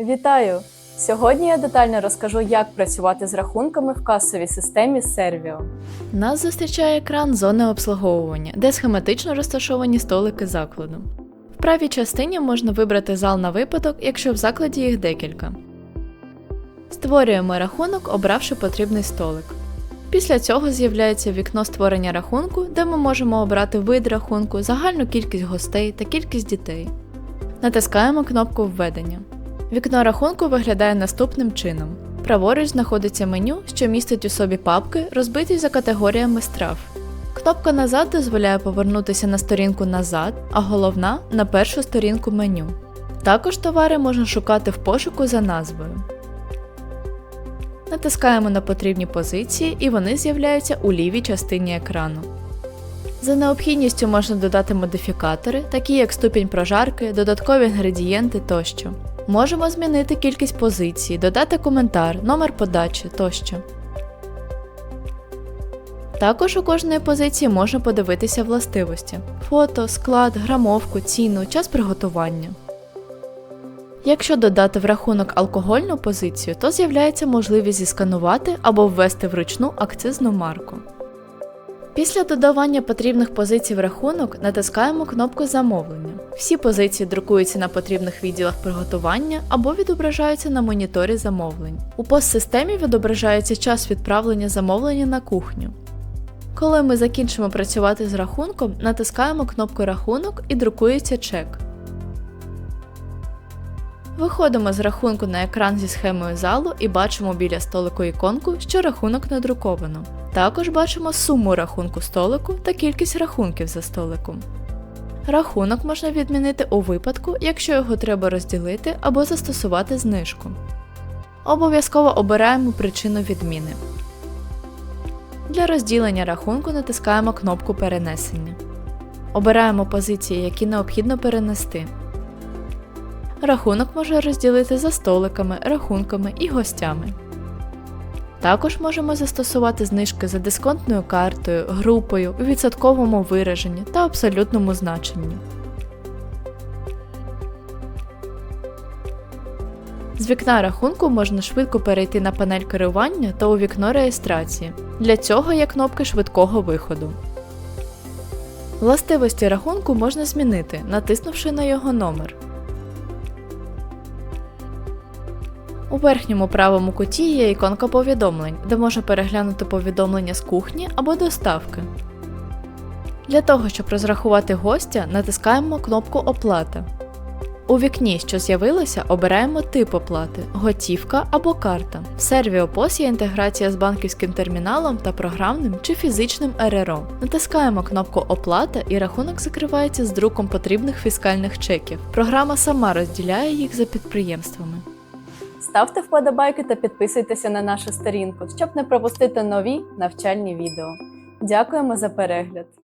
Вітаю! Сьогодні я детально розкажу, як працювати з рахунками в касовій системі Servio. Нас зустрічає екран зони обслуговування, де схематично розташовані столики закладу. В правій частині можна вибрати зал на випадок, якщо в закладі їх декілька. Створюємо рахунок, обравши потрібний столик. Після цього з'являється вікно створення рахунку, де ми можемо обрати вид рахунку, загальну кількість гостей та кількість дітей. Натискаємо кнопку Введення. Вікно рахунку виглядає наступним чином. Праворуч знаходиться меню, що містить у собі папки, розбиті за категоріями страв. Кнопка назад дозволяє повернутися на сторінку назад, а головна на першу сторінку меню. Також товари можна шукати в пошуку за назвою. Натискаємо на потрібні позиції і вони з'являються у лівій частині екрану. За необхідністю можна додати модифікатори, такі як ступінь прожарки, додаткові інгредієнти тощо. Можемо змінити кількість позицій, додати коментар, номер подачі тощо. Також у кожної позиції можна подивитися властивості: фото, склад, грамовку, ціну, час приготування. Якщо додати в рахунок алкогольну позицію, то з'являється можливість зісканувати або ввести вручну акцизну марку. Після додавання потрібних позицій в рахунок натискаємо кнопку Замовлення. Всі позиції друкуються на потрібних відділах приготування або відображаються на моніторі замовлень. У постсистемі відображається час відправлення замовлення на кухню. Коли ми закінчимо працювати з рахунком, натискаємо кнопку Рахунок і друкується чек. Виходимо з рахунку на екран зі схемою залу і бачимо біля столику іконку, що рахунок надруковано. Також бачимо суму рахунку столику та кількість рахунків за столиком. Рахунок можна відмінити у випадку, якщо його треба розділити або застосувати знижку. Обов'язково обираємо причину відміни. Для розділення рахунку натискаємо кнопку Перенесення. Обираємо позиції, які необхідно перенести. Рахунок можна розділити за столиками, рахунками і гостями. Також можемо застосувати знижки за дисконтною картою, групою, у відсотковому вираженні та абсолютному значенні. З вікна рахунку можна швидко перейти на панель керування та у вікно реєстрації. Для цього є кнопки швидкого виходу. Властивості рахунку можна змінити, натиснувши на його номер. У верхньому правому куті є іконка повідомлень, де можна переглянути повідомлення з кухні або доставки. Для того, щоб розрахувати гостя, натискаємо кнопку Оплата. У вікні, що з'явилося, обираємо тип оплати готівка або карта. В Servio є інтеграція з банківським терміналом та програмним чи фізичним РРО. Натискаємо кнопку Оплата і рахунок закривається з друком потрібних фіскальних чеків. Програма сама розділяє їх за підприємствами. Ставте вподобайки та підписуйтеся на нашу сторінку, щоб не пропустити нові навчальні відео. Дякуємо за перегляд!